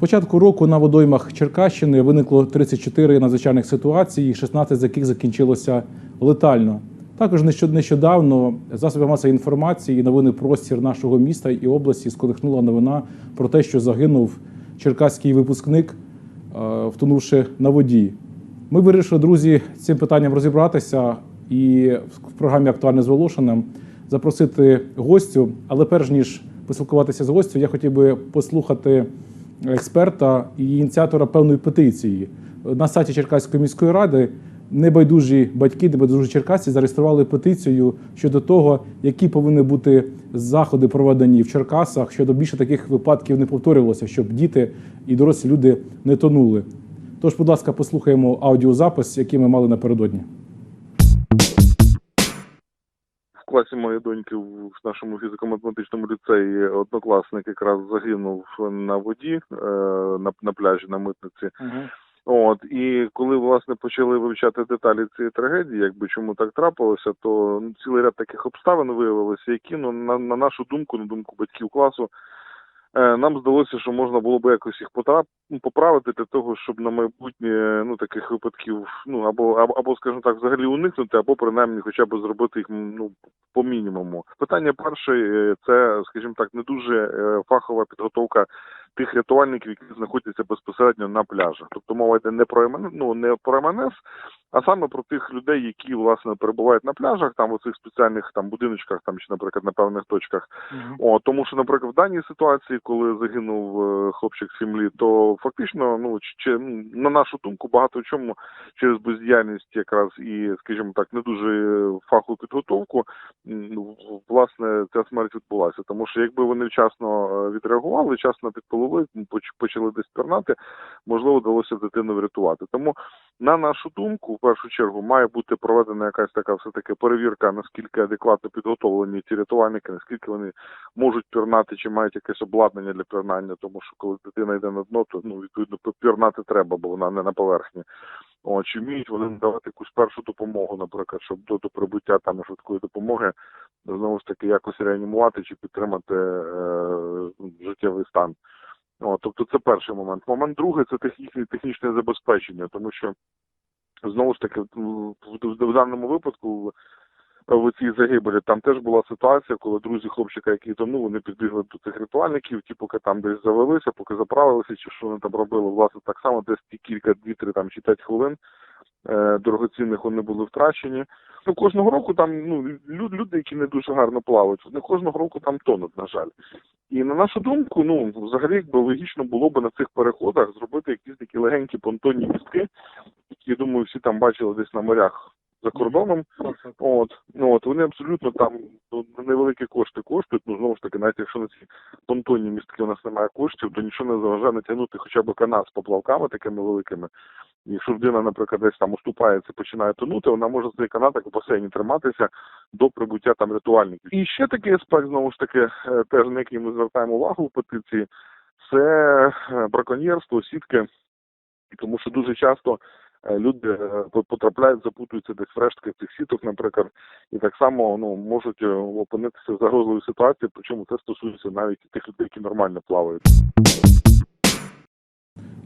початку року на водоймах Черкащини виникло 34 надзвичайних ситуацій, 16 з яких закінчилося летально. Також нещодавно засоби масової інформації і новини простір нашого міста і області сколихнула новина про те, що загинув черкаський випускник, е, втонувши на воді. Ми вирішили, друзі, цим питанням розібратися і в програмі Актуальне з Волошиним запросити гостю. Але перш ніж поспілкуватися з гостю, я хотів би послухати експерта і ініціатора певної петиції. На сайті Черкаської міської ради небайдужі батьки, небайдужі черкасці зареєстрували петицію щодо того, які повинні бути заходи проведені в Черкасах, щодо більше таких випадків не повторювалося, щоб діти і дорослі люди не тонули. Тож, будь ласка, послухаємо аудіозапис, який ми мали напередодні. Класі моєї доньки в нашому фізико-математичному ліцеї однокласник якраз загинув на воді е, на, на пляжі на митниці. От і коли власне почали вивчати деталі цієї трагедії, якби чому так трапилося, то ну, цілий ряд таких обставин виявилося, які ну на, на нашу думку, на думку батьків класу, нам здалося, що можна було би якось їх ну, поправити для того, щоб на майбутнє ну таких випадків, ну або або, або скажімо так, взагалі уникнути, або принаймні, хоча б зробити їх ну по мінімуму. Питання перше е, це, скажімо так, не дуже е, фахова підготовка тих рятувальників, які знаходяться безпосередньо на пляжах. Тобто мова йде не про МН, ну не про МНС, а саме про тих людей, які власне перебувають на пляжах, там у цих спеціальних там будиночках, там чи, наприклад, на певних точках. О, тому що, наприклад, в даній ситуації, коли загинув е, хлопчик з то фактично, ну чи, чи ну, на нашу думку, багато в чому через бездіяльність, якраз і, скажімо так, не дуже фахову підготовку, власне, ця смерть відбулася. Тому що якби вони вчасно е, відреагували, вчасно підпололи, поч- почали десь пірнати, можливо, вдалося дитину врятувати. Тому на нашу думку, в першу чергу, має бути проведена якась така все таки перевірка, наскільки адекватно підготовлені ці рятувальники, наскільки вони можуть пірнати, чи мають якесь обладнання для пірнання, тому що коли дитина йде на дно, то ну відповідно пірнати треба, бо вона не на поверхні. О, чи вміють вони надавати якусь першу допомогу, наприклад, щоб до, до прибуття там швидкої допомоги знову ж таки якось реанімувати чи підтримати е, життєвий стан. О, тобто це перший момент. Момент другий це технічне технічне забезпечення, тому що знову ж таки в, в, в даному випадку в, в цій загибелі там теж була ситуація, коли друзі хлопчика, які тонув, вони підбігли до цих рятувальників, ті поки там десь завелися, поки заправилися, чи що вони там робили, власне, так само десь ті кілька, дві-три там чи п'ять хвилин е, дорогоцінних вони були втрачені. Ну, кожного року там ну, лю- люди, які не дуже гарно плавають, вони кожного року там тонуть, на жаль. І на нашу думку, ну взагалі якби логічно було б на цих переходах зробити якісь такі легенькі понтонні містки, які, я думаю, всі там бачили десь на морях за кордоном. От, ну от вони абсолютно там ну, невеликі кошти коштують. Ну знову ж таки, навіть якщо на ці понтонні містки у нас немає коштів, то нічого не заважає натягнути хоча б канат з поплавками такими великими. І Якщо людина, наприклад, десь там уступається, починає тонути, вона може цей канатик у басейні триматися до прибуття там рятувальників. І ще такий аспект, знову ж таки, е, теж на який ми звертаємо увагу в петиції, це е, браконьєрство, сітки, тому що дуже часто люди е, по- потрапляють, запутуються десь в рештках цих сіток, наприклад, і так само ну можуть е, опинитися в загрозливій ситуації, причому це стосується навіть тих людей, які нормально плавають.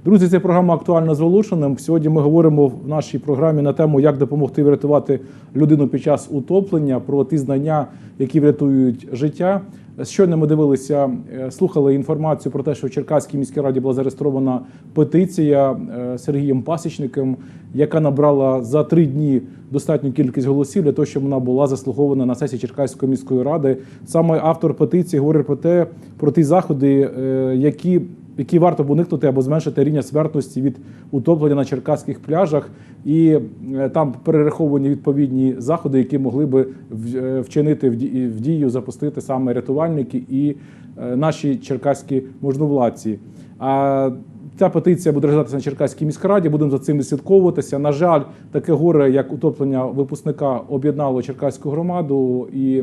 Друзі, це програма актуальна з Волошиним. Сьогодні ми говоримо в нашій програмі на тему, як допомогти врятувати людину під час утоплення, про ті знання, які врятують життя. Щойно ми дивилися, е, слухали інформацію про те, що в Черкаській міській раді була зареєстрована петиція е, Сергієм Пасічником, яка набрала за три дні достатню кількість голосів для того, щоб вона була заслугована на сесії Черкаської міської ради. Саме автор петиції говорить про те, про ті заходи, е, які які варто б уникнути або зменшити рівня смертності від утоплення на черкаських пляжах, і е, там перераховані відповідні заходи, які могли би е, вчинити в дію, запустити саме рятувальники і е, наші черкаські можновладці. А Ця петиція буде розглядатися на Черкаській міськраді, будемо за цим слідковуватися. На жаль, таке горе, як утоплення випускника, об'єднало черкаську громаду і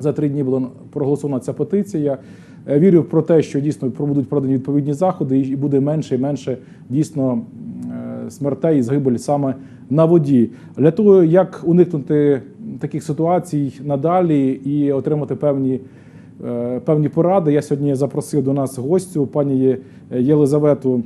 за три дні була проголосована ця петиція. Е, Вірю про те, що дійсно будуть продані відповідні заходи, і буде менше і менше дійсно е, смертей і загибель саме на воді. Для того, як уникнути таких ситуацій надалі і отримати певні е, певні поради. Я сьогодні запросив до нас гостю пані Єлизавету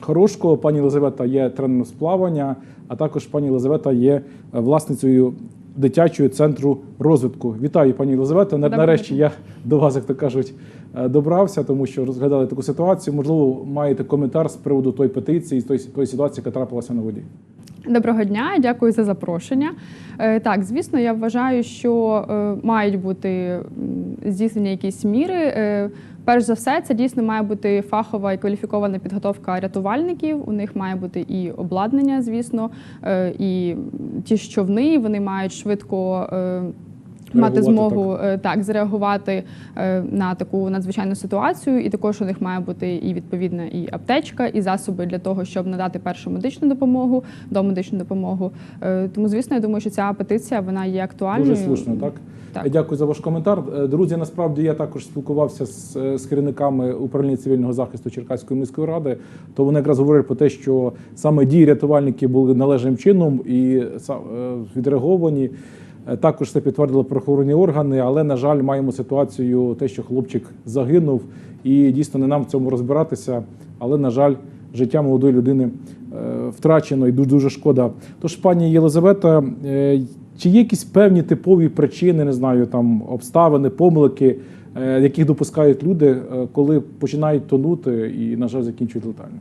Хорошко. Пані Єлизавета є тренером з плавання, а також пані Єлизавета є власницею дитячого центру розвитку. Вітаю, пані Єлизавета. Нарешті я до вас, як то кажуть, е, добрався, тому що розглядали таку ситуацію. Можливо, маєте коментар з приводу тої петиції, тої, тої ситуації, яка трапилася на воді. Доброго дня, дякую за запрошення. Е, Так, звісно, я вважаю, що е, мають бути здійснені якісь міри. Е, Перш за все, це дійсно має бути фахова і кваліфікована підготовка рятувальників. У них має бути і обладнання, звісно, е, і ті що вони мають швидко. Е, Мати змогу так. так зреагувати е, на таку надзвичайну ситуацію, і також у них має бути і відповідна і аптечка, і засоби для того, щоб надати першу медичну допомогу, домедичну допомогу. Е, Тому, звісно, я думаю, що ця петиція вона є актуальною. Дуже слушно, так? Так. Дякую за ваш коментар. Е, Друзі, насправді я також спілкувався з, е, з керівниками управління цивільного захисту Черкаської міської ради. То вони якраз говорять про те, що саме дії рятувальників були належним чином і е, відреаговані. Е, Також це підтвердили правоохоронні органи, але на жаль, маємо ситуацію, те, що хлопчик загинув, і дійсно не нам в цьому розбиратися. Але на жаль, життя молодої людини е, втрачено і дуже дуже шкода. Тож, пані Єлизавета, е, чи є якісь певні типові причини, не знаю, там обставини, помилки, яких допускають люди, коли починають тонути і, на жаль, закінчують летально?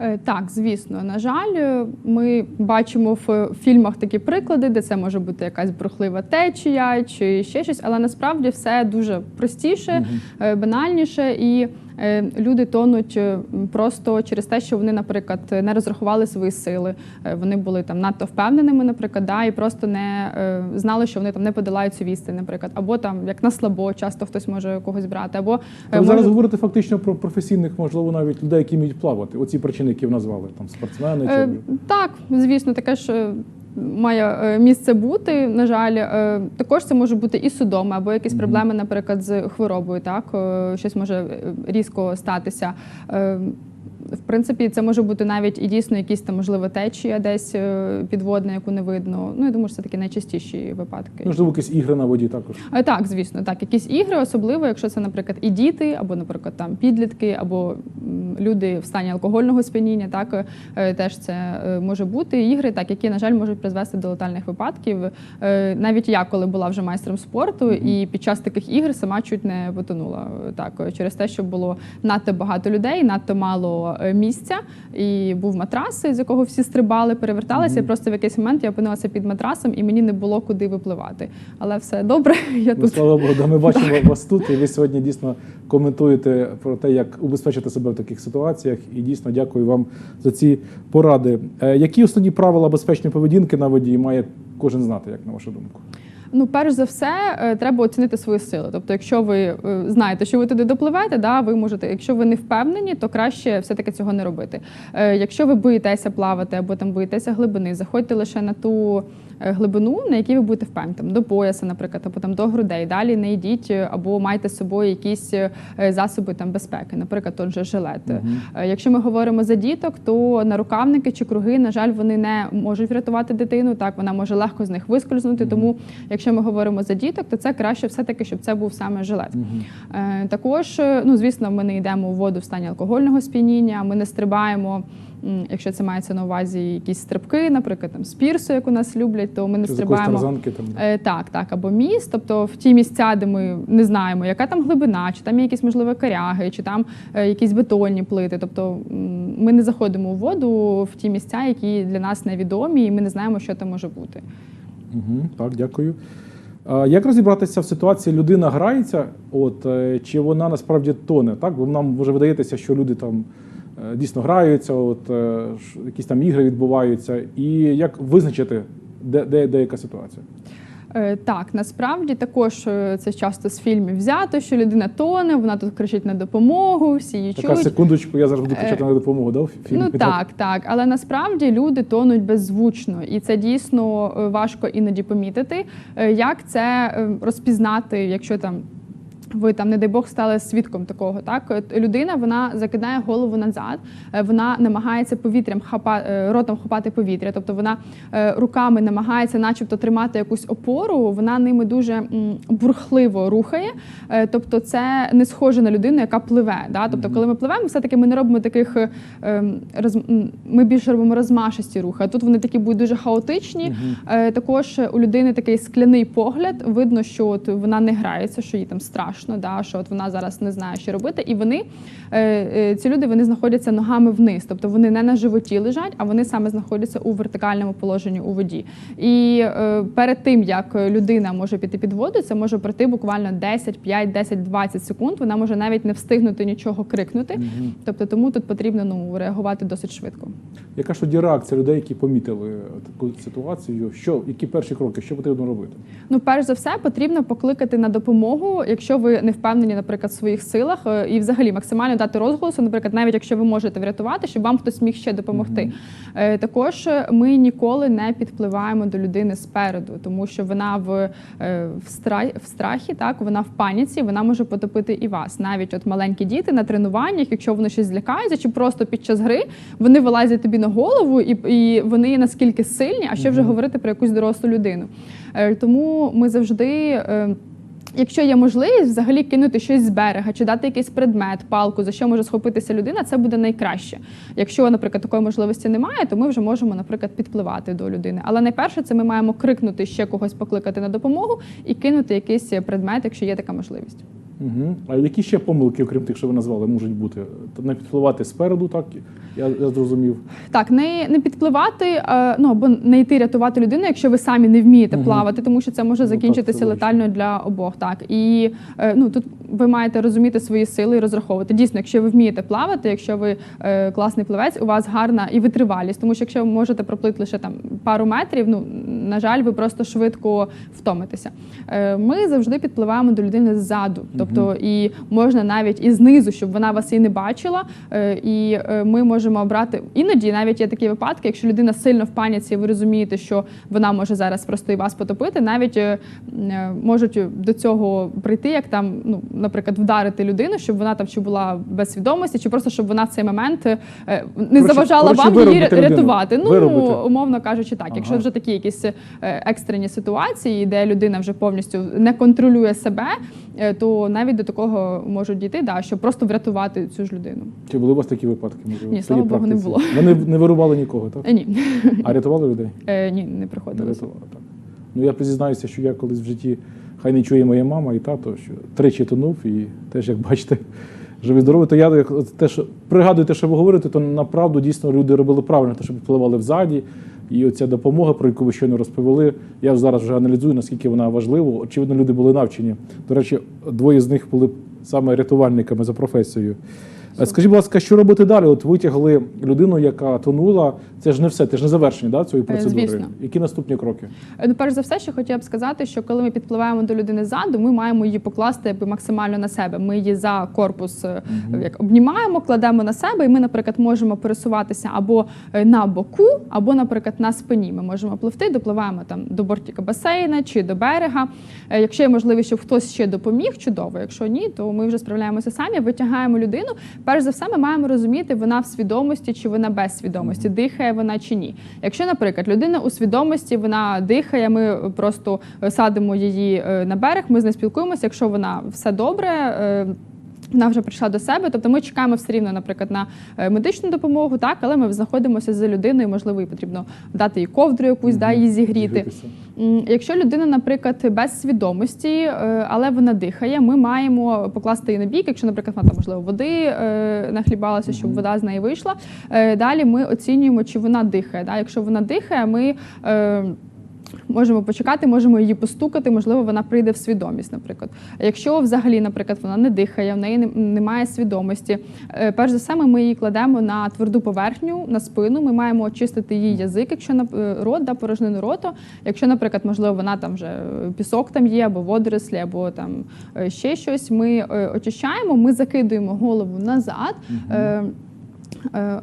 Е, Так, звісно, на жаль, е, ми бачимо в фільмах такі приклади, де це може бути якась брухлива течія чи ще щось, але насправді все дуже простіше, е, банальніше і. Е, Люди тонуть е, просто через те, що вони, наприклад, не розрахували свої сили. Е, Вони були там надто впевненими, наприклад, да, і просто не знали, що вони там не подолають цю відстань, наприклад, або там як на слабо, часто хтось може когось брати, або може- зараз говорите фактично про професійних, можливо, навіть людей, які вміють плавати. Оці причини, які ви назвали, там спортсмени чи Так, звісно, таке ж має е, місце бути. На жаль, Е, також це може бути і судом, або якісь проблеми, наприклад, з хворобою. Так, Е, щось може різко статися. В принципі, це може бути навіть і дійсно якісь там можливо течія десь е, підводна, яку не видно. Ну я думаю, що це такі найчастіші випадки. можливо, якісь ігри на воді також. Е, Так, звісно, так. Якісь ігри, особливо, якщо це, наприклад, і діти, або, наприклад, там підлітки, або люди в стані алкогольного сп'яніння, так е, теж це може бути. Ігри, так, які, на жаль, можуть призвести до летальних випадків. Навіть я, коли була вже майстром спорту, і під час таких ігр сама чуть не потонула. Так, через те, що було надто багато людей, надто мало місця, і був матрас, з якого всі стрибали, переверталися. І просто в якийсь момент я опинилася під матрасом, і мені не було куди випливати. Але все добре, я Ну, тут. слава Богу, да, ми бачимо вас тут, і ви сьогодні дійсно коментуєте про те, як убезпечити себе в таких ситуаціях. І дійсно дякую вам за ці поради. Е, Які основні правила безпечної поведінки на воді має кожен знати, як на вашу думку? Ну, перш за все, е, треба оцінити свої сили. Тобто, якщо ви е, знаєте, що ви туди допливете, да, ви можете. Якщо ви не впевнені, то краще все-таки цього не робити. Е, Якщо ви боїтеся плавати або там боїтеся глибини, заходьте лише на ту глибину, на якій ви будете впевнені, там, до пояса, наприклад, або там до грудей. Далі не йдіть е, або майте з собою якісь е, засоби там безпеки, наприклад, тот же жилет. Е, Якщо ми говоримо за діток, то нарукавники чи круги, на жаль, вони не можуть врятувати дитину. Так вона може легко з них вискользнути. Тому, якщо ми говоримо за діток, то це краще все-таки, щоб це був саме жилет. Е, Також, е, ну звісно, ми не йдемо у воду в стані алкогольного сп'яніння, ми не стрибаємо. Якщо це мається на увазі якісь стрибки, наприклад, там з пірсу, як у нас люблять, то ми не Чи стрибаємо. тарзанки там? Е, так, так, або міст, тобто в ті місця, де ми не знаємо, яка там глибина, чи там є якісь можливо коряги, чи там е, якісь бетонні плити. Тобто ми не заходимо у воду в ті місця, які для нас невідомі, і ми не знаємо, що там може бути. Угу, так, дякую. Як розібратися в ситуації, людина грається, от е, чи вона насправді тоне? Так, бо нам може видається, що люди там дійсно граються, от е, якісь там ігри відбуваються, і як визначити, де, де, де яка ситуація? Е, Так, насправді також е, це часто з фільмів взято, що людина тоне, вона тут кричить на допомогу, всі її Така чують. секундочку, я зараз буду кричати на допомогу, да, в фільмі? Ну так, так. Але насправді люди тонуть беззвучно, і це дійсно е, важко іноді помітити. Е, Як це е, розпізнати, якщо там. Ви там, не дай Бог, стали свідком такого. Так, людина вона закидає голову назад, е, вона намагається повітрям хапа, е, ротом хапати повітря, тобто вона е, руками намагається, начебто, тримати якусь опору. Вона ними дуже бурхливо рухає. Тобто, це не схоже на людину, яка пливе. Да? Тобто, коли ми пливемо, все таки ми не робимо таких ем, роз, ми більше робимо розмашисті рухи. А тут вони такі будуть дуже хаотичні. Також у людини такий скляний погляд. Видно, що от вона не грається, що їй там страшно, да, що от вона зараз не знає, що робити. І вони е, е, ці люди вони знаходяться ногами вниз, тобто вони не на животі лежать, а вони саме знаходяться у вертикальному положенні у воді. І е, перед тим як людина може піти під воду, це може пройти буквально 10, 5, 10, 20 секунд. Вона може навіть не встигнути нічого крикнути. Тобто, тому тут потрібно ну реагувати досить швидко. Яка ж тоді реакція людей, які помітили таку ситуацію? Що, які перші кроки, що потрібно робити? Ну, перш за все, потрібно покликати на допомогу, якщо ви не впевнені, наприклад, в своїх силах, е, і взагалі максимально дати розголосу, наприклад, навіть якщо ви можете врятувати, щоб вам хтось міг ще допомогти. Е, Також е, ми ніколи не підпливаємо до людини спереду, тому що вона в, в, стра- в страхі, так вона в паніці, вона може потопити і вас. Навіть от маленькі діти на тренуваннях, якщо вони щось злякаються, чи просто під час гри вони вилазять тобі на голову, і, і вони наскільки сильні, а що вже говорити про якусь дорослу людину. Тому ми завжди. Якщо є можливість взагалі кинути щось з берега чи дати якийсь предмет, палку, за що може схопитися людина, це буде найкраще. Якщо, наприклад, такої можливості немає, то ми вже можемо, наприклад, підпливати до людини. Але найперше, це ми маємо крикнути ще когось покликати на допомогу і кинути якийсь предмет, якщо є така можливість. Угу. А які ще помилки, окрім тих, що ви назвали, можуть бути? Не підпливати спереду, так я, я зрозумів. Так, не, не підпливати, е, ну або не йти рятувати людину, якщо ви самі не вмієте угу. плавати, тому що це може Ну, так, закінчитися це летально для обох. Так і е, ну тут ви маєте розуміти свої сили і розраховувати. Дійсно, якщо ви вмієте плавати, якщо ви е, класний плавець, у вас гарна і витривалість, тому що якщо ви можете проплити лише там пару метрів, ну на жаль, ви просто швидко втомитеся. Е, ми завжди підпливаємо до людини ззаду, тобто і можна навіть і знизу, щоб вона вас і не бачила. Е, і е, ми можемо обрати іноді, навіть є такі випадки, якщо людина сильно в паніці, ви розумієте, що вона може зараз просто і вас потопити, навіть е, е, можуть до цього прийти, як там, ну, наприклад, вдарити людину, щоб вона там чи була без свідомості, чи просто щоб вона в цей момент е, не Коротше- заважала коротше, вам її людину. рятувати. Ну, Виробити. умовно кажучи, так. Якщо вже такі якісь е, екстрені ситуації, де людина вже повністю не контролює себе, е, то навіть до такого можуть дійти, да, щоб просто врятувати цю ж людину. Чи були у вас такі випадки? Можливо, Ні, слава Богу, не було. Вони не вирубали нікого, так? Ні, А рятували людей? Е, ні, не Не приходилося. рятували, так. Ну я признаюся, що я колись в житті, хай не чує моя мама і тато, що тричі тонув, і теж, як бачите, живий здоровий. То я те, що пригадую те, що ви говорите, то направду дійсно люди робили правильно, те, що підпливали взаді. І оця допомога, про яку ви щойно розповіли, я зараз вже аналізую, наскільки вона важлива. Очевидно, люди були навчені. До речі, двоє з них були саме рятувальниками за професією. Е, Скажіть, будь ласка, що робити далі? От витягли людину, яка тонула. Це ж не все, це ж не завершення да, цієї Е, процедури. звісно. Які наступні кроки? Е, Ну, перш за все, що хотіла б сказати, що коли ми підпливаємо до людини ззаду, ми маємо її покласти максимально на себе. Ми її за корпус е, як обнімаємо, кладемо на себе, і ми, наприклад, можемо пересуватися або на боку, або, наприклад, на спині. Ми можемо пливти, допливаємо там до бортика басейна чи до берега. Якщо є можливість, щоб хтось ще допоміг, чудово. Якщо ні, то ми вже справляємося самі, витягаємо людину. Перш за все, ми маємо розуміти, вона в свідомості чи вона без свідомості, дихає вона чи ні. Якщо, наприклад, людина у свідомості, вона дихає, ми просто е, садимо її е, на берег, ми з нею спілкуємося. Якщо вона все добре. Вона вже прийшла до себе, тобто ми чекаємо все рівно, наприклад, на е, медичну допомогу, так, але ми знаходимося за людиною, можливо, їй потрібно дати їй ковдру якусь, да, її зігріти. Зігрітися. Якщо людина, наприклад, без свідомості, е, але вона дихає, ми маємо покласти її на бік. Якщо, наприклад, вона там можливо води е, нахлібалася, щоб вода з неї вийшла. Далі ми оцінюємо, чи вона дихає. Да? Якщо вона дихає, ми. Можемо почекати, можемо її постукати, можливо, вона прийде в свідомість, наприклад. А Якщо взагалі, наприклад, вона не дихає, в неї немає свідомості, е, перш за все, ми- її кладемо на тверду поверхню, на спину. Ми маємо очистити її язик, якщо на е, рот, да, порожнину роту. Якщо, наприклад, можливо, вона там вже е, пісок там є, або водорослі, або там ще щось, ми очищаємо, ми закидуємо голову назад. Е,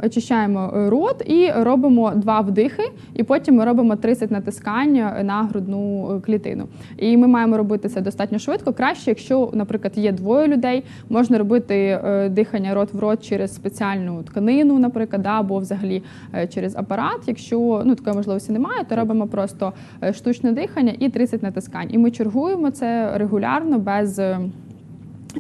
Очищаємо е, рот і робимо два вдихи, і потім ми робимо 30 натискань на грудну е, клітину. І ми маємо робити це достатньо швидко. Краще, якщо, наприклад, є двоє людей, можна робити е, дихання рот в рот через спеціальну тканину, наприклад, або взагалі е, через апарат. Якщо ну такої можливості немає, то робимо просто е, штучне дихання і 30 натискань. І ми чергуємо це регулярно без.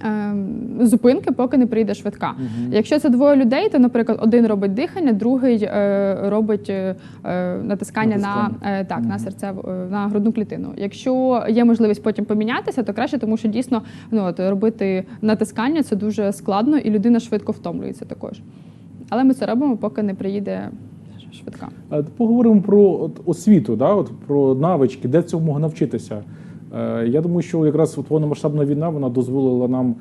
Ем, Зупинки, поки не прийде швидка. Якщо це двоє людей, то, наприклад, один робить дихання, другий е, робить е, е, натискання, Натискання. на так Мгм. на серцеву на грудну клітину. Якщо є можливість потім помінятися, то краще, тому що дійсно ну от робити натискання це дуже складно, і людина швидко втомлюється також. Але ми це робимо, поки не приїде швидка. Поговоримо про освіту, да, от, про навички, де цього можна навчитися. Е, Я думаю, що якраз повномасштабна війна вона дозволила нам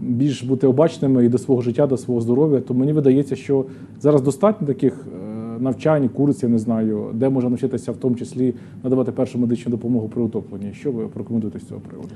більш бути обачними і до свого життя, до свого здоров'я. То мені видається, що зараз достатньо таких е, навчань, курсів, не знаю, де можна навчитися, в тому числі надавати першу медичну допомогу при утопленні. Що ви прокоментуєте з цього приводу?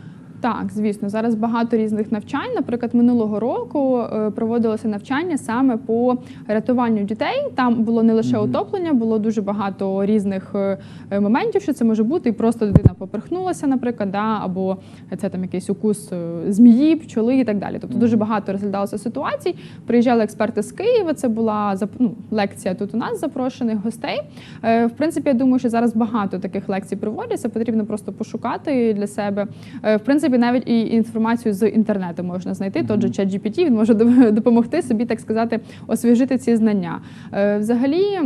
Так, звісно, зараз багато різних навчань. Наприклад, минулого року е, проводилося навчання саме по рятуванню дітей. Там було не лише утоплення, було дуже багато різних е, е, моментів, що це може бути. І просто дитина поперхнулася, наприклад, да, або це там якийсь укус змії, пчоли і так далі. Тобто дуже багато розглядалося ситуацій. Приїжджали експерти з Києва. Це була ну, лекція тут у нас запрошених гостей. Е, В принципі, я думаю, що зараз багато таких лекцій проводяться. Потрібно просто пошукати для себе. Е, В принципі, навіть і інформацію з інтернету можна знайти. Тот же ChatGPT, він може допомогти собі, так сказати, освіжити ці знання. Е, Взагалі.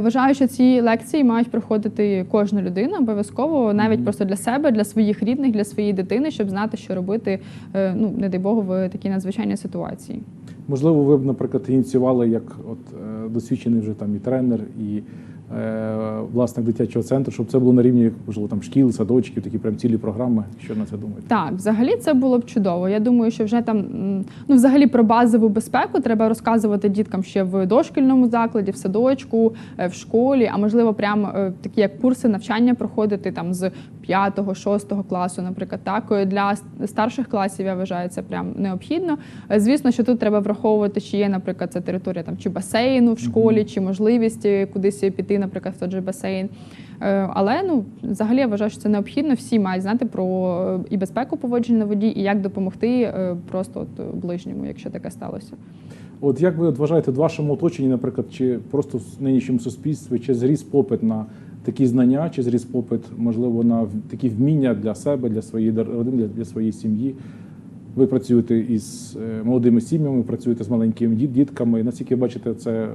Вважаю, що ці лекції мають проходити кожна людина обов'язково, навіть просто для себе, для своїх рідних, для своєї дитини, щоб знати, що робити, ну не дай Богу, в такій надзвичайній ситуації. Можливо, ви б, наприклад, ініціювали як от е, досвідчений вже там і тренер, і власник дитячого центру, щоб це було на рівні можливо там шкіл, садочків, такі прям цілі програми. Що на це думаєте? Так, взагалі це було б чудово. Я думаю, що вже там ну взагалі про базову безпеку треба розказувати діткам ще в дошкільному закладі, в садочку, е, в школі, а можливо, прям е, такі як курси навчання проходити там з 5-6 класу, наприклад. Так Е, для старших класів я вважаю це прям необхідно. Е, Звісно, що тут треба враховувати, чи є, наприклад, це територія там чи басейну в школі, чи можливість е, кудись піти, наприклад, в той же басейн. Е, Але ну взагалі я вважаю, що це необхідно. Всі мають знати про е, і безпеку поводження на воді, і як допомогти е, просто от ближньому, якщо таке сталося. От як ви вважаєте, в вашому оточенні, наприклад, чи просто в нинішньому суспільстві, чи зріс попит на такі знання, чи зріс попит, можливо, на такі вміння для себе, для своєї родини, для, своєї сім'ї? Ви працюєте із молодими сім'ями, працюєте з маленькими дітками. Наскільки бачите, це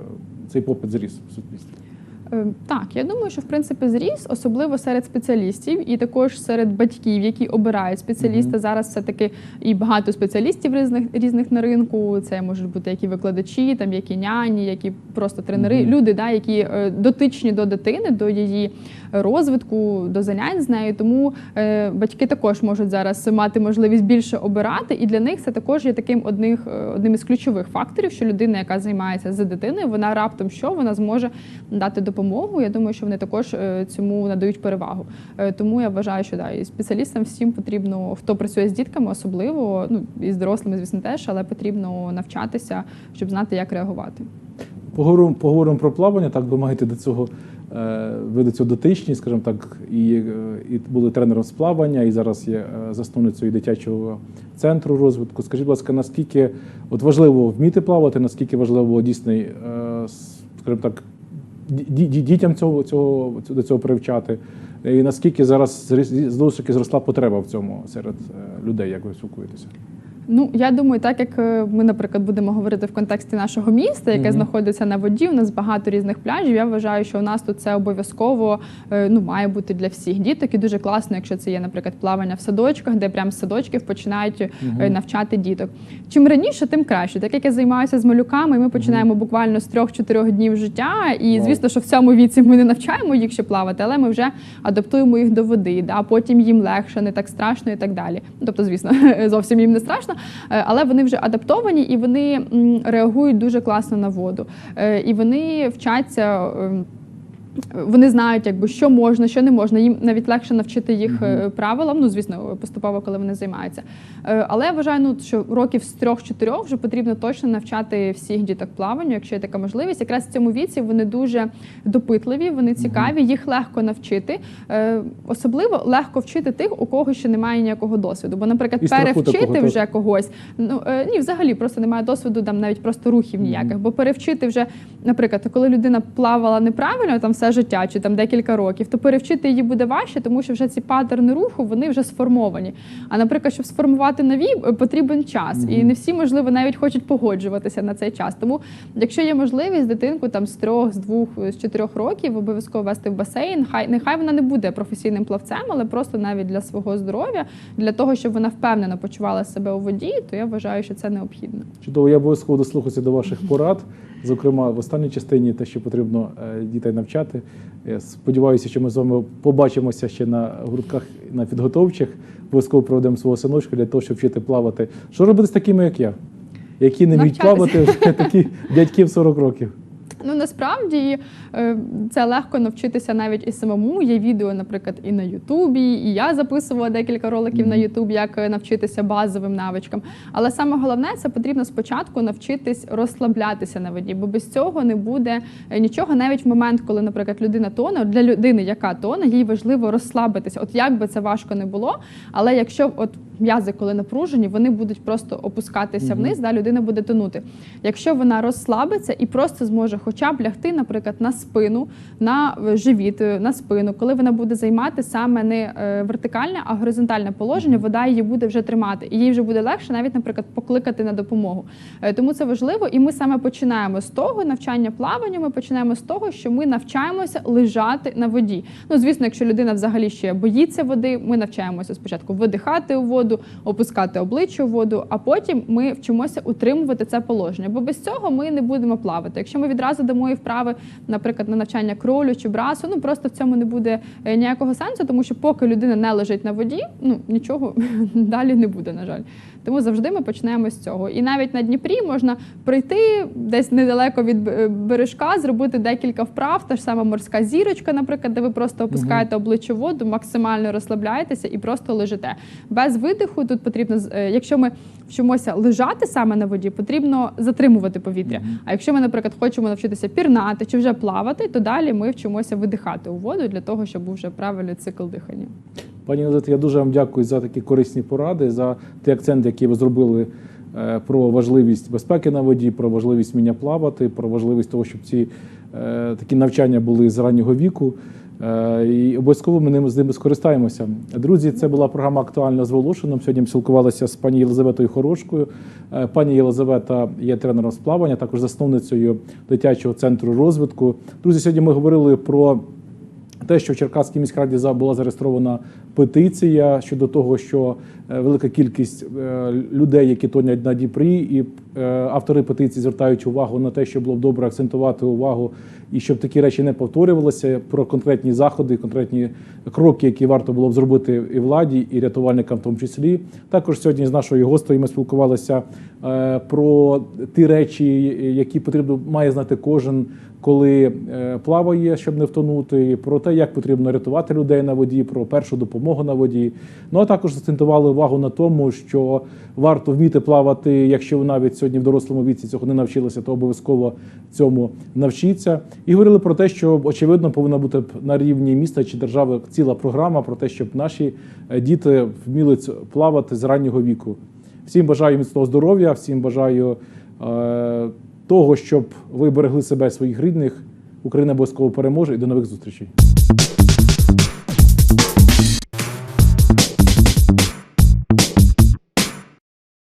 цей попит зріс в суспільстві? Е, Так, я думаю, що в принципі зріс, особливо серед спеціалістів, і також серед батьків, які обирають спеціаліста. Мгм. Зараз все таки і багато спеціалістів різних різних на ринку. Це можуть бути як і викладачі, там як і няні, як і просто тренери, Мгм. люди, да, які е, дотичні до дитини, до її розвитку, до занять з нею. Тому е, батьки також можуть зараз мати можливість більше обирати, і для них це також є таким одних е, одним із ключових факторів, що людина, яка займається з дитиною, вона раптом що вона зможе дати допомогу. Я думаю, що вони також е, цьому надають перевагу. Е, Тому я вважаю, що да, і спеціалістам всім потрібно, хто працює з дітками, особливо ну і з дорослими, звісно, теж, але потрібно навчатися, щоб знати, як реагувати. Поговоримо, поговоримо про плавання. Так ви маєте до цього е, ви до цього дотичні, скажімо так, і, і були тренером з плавання, і зараз є засновницею дитячого центру розвитку. Скажіть, будь ласка, наскільки от важливо вміти плавати, наскільки важливо дійсно, скажімо так, дітям цього, цього до цього привчати, і наскільки зараз знову ж таки зросла потреба в цьому серед е, людей, як ви спілкуєтеся? Ну я думаю, так як е, ми, наприклад, будемо говорити в контексті нашого міста, яке Мгм. знаходиться на воді, у нас багато різних пляжів. Я вважаю, що у нас тут це обов'язково е, ну має бути для всіх діток. І дуже класно, якщо це є, наприклад, плавання в садочках, де прямо з садочків починають е, Мгм. навчати діток. Чим раніше, тим краще. Так як я займаюся з малюками, ми починаємо буквально з трьох-чотирьох днів життя. І звісно, що в цьому віці ми не навчаємо їх ще плавати, але ми вже адаптуємо їх до води. Да? Потім їм легше, не так страшно і так далі. Тобто, звісно, зовсім їм не страшно, але вони вже адаптовані і вони реагують дуже класно на воду. Е, І вони вчаться. Вони знають, якби що можна, що не можна. Їм навіть легше навчити їх е, правилам. Ну звісно, поступово, коли вони займаються. Е, Але я вважаю, ну що років з трьох-чотирьох вже потрібно точно навчати всіх діток плаванню, якщо є така можливість. Якраз в цьому віці вони дуже допитливі, вони цікаві, їх легко навчити. Е, Особливо легко вчити тих, у кого ще немає ніякого досвіду. Бо, наприклад, І перевчити вже когось. Ну ні, взагалі просто немає досвіду, там навіть просто рухів ніяких. Бо перевчити вже, наприклад, коли людина плавала неправильно там все життя чи там декілька років, то перевчити її буде важче, тому що вже ці паттерни руху вони вже сформовані. А наприклад, щоб сформувати нові, е, потрібен час, і не всі, можливо, навіть хочуть погоджуватися на цей час. Тому, якщо є можливість дитинку там з трьох, з двох, з чотирьох років обов'язково вести в басейн, хай нехай вона не буде професійним плавцем, але просто навіть для свого здоров'я, для того, щоб вона впевнено почувала себе у воді, то я вважаю, що це необхідно. Чудово, я обов'язково дослухаюся до ваших порад. Зокрема, в останній частині те, що потрібно е, дітей навчати. Я сподіваюся, що ми з вами побачимося ще на гуртках на підготовчих. Обов'язково проведемо свого синочка для того, щоб вчити плавати. Що робити з такими, як я, які не вміють плавати вже такі дядьки в 40 років. Ну насправді е, це легко навчитися навіть і самому. Є відео, наприклад, і на Ютубі, і я записувала декілька роликів на Ютуб, як е, навчитися базовим навичкам. Але саме головне це потрібно спочатку навчитись розслаблятися на воді, бо без цього не буде е, нічого. Навіть в момент, коли, наприклад, людина тоне, для людини, яка тоне, їй важливо розслабитися. От як би це важко не було, але якщо от м'язи, коли напружені, вони будуть просто опускатися вниз, да, людина буде тонути. Якщо вона розслабиться і просто зможе хоча б лягти, наприклад, на спину, на е, живіт, е, на спину, коли вона буде займати саме не е, вертикальне, а горизонтальне положення, вода її буде вже тримати, і їй вже буде легше навіть, наприклад, покликати на допомогу. Тому це важливо, і ми саме починаємо з того навчання плаванню. Ми починаємо з того, що ми навчаємося лежати на воді. Ну, звісно, якщо людина взагалі ще боїться води, ми навчаємося спочатку видихати у воду, опускати обличчя у воду, а потім ми вчимося утримувати це положення. Бо без цього ми не будемо плавати. Якщо ми відразу дамо і вправи, наприклад, на навчання кролю чи брасу, ну просто в цьому не буде е, ніякого сенсу, тому що поки людина не лежить на воді, ну нічого далі не буде, на жаль. Тому завжди ми починаємо з цього. І навіть на Дніпрі можна прийти десь недалеко від е, бережка, зробити декілька вправ, та ж сама морська зірочка, наприклад, де ви просто опускаєте обличчя в воду, максимально розслабляєтеся і просто лежите. Без видиху тут потрібно, е, якщо ми вчимося лежати саме на воді, потрібно затримувати повітря. А якщо ми, наприклад, хочемо навчитися пірнати чи вже плавати, то далі ми вчимося видихати у воду для того, щоб був вже правильний цикл дихання. Пані Назите, я дуже вам дякую за такі корисні поради, за той акцент, який ви зробили е, про важливість безпеки на воді, про важливість вміння плавати, про важливість того, щоб ці е, такі навчання були з раннього віку. Е, І обов'язково ми з ними скористаємося. Друзі, це була програма Актуальна з Волошином. Сьогодні ми спілкувалися з пані Єлизаветою Хорошкою. Пані Єлизавета є тренером з плавання, також засновницею дитячого центру розвитку. Друзі, сьогодні ми говорили про те, що в Черкаській міськраді була зареєстрована петиція щодо того, що велика кількість е, людей, які тонять на Дніпрі, і е, автори петиції звертають увагу на те, що було б добре акцентувати увагу і щоб такі речі не повторювалися про конкретні заходи, конкретні кроки, які варто було б зробити і владі, і рятувальникам, в тому числі. Також сьогодні з нашою гостею ми спілкувалися е, про ті речі, які потрібно має знати кожен коли е, плаває, щоб не втонути, про те, як потрібно рятувати людей на воді, про першу допомогу на воді. Ну а також акцентували увагу на тому, що варто вміти плавати, якщо ви навіть сьогодні в дорослому віці цього не навчилися, то обов'язково цьому навчіться. І говорили про те, що очевидно повинна бути на рівні міста чи держави ціла програма про те, щоб наші е, діти вміли плавати з раннього віку. Всім бажаю міцного здоров'я, всім бажаю е, того, щоб ви берегли себе своїх рідних. Україна обов'язково переможе і до нових зустрічей.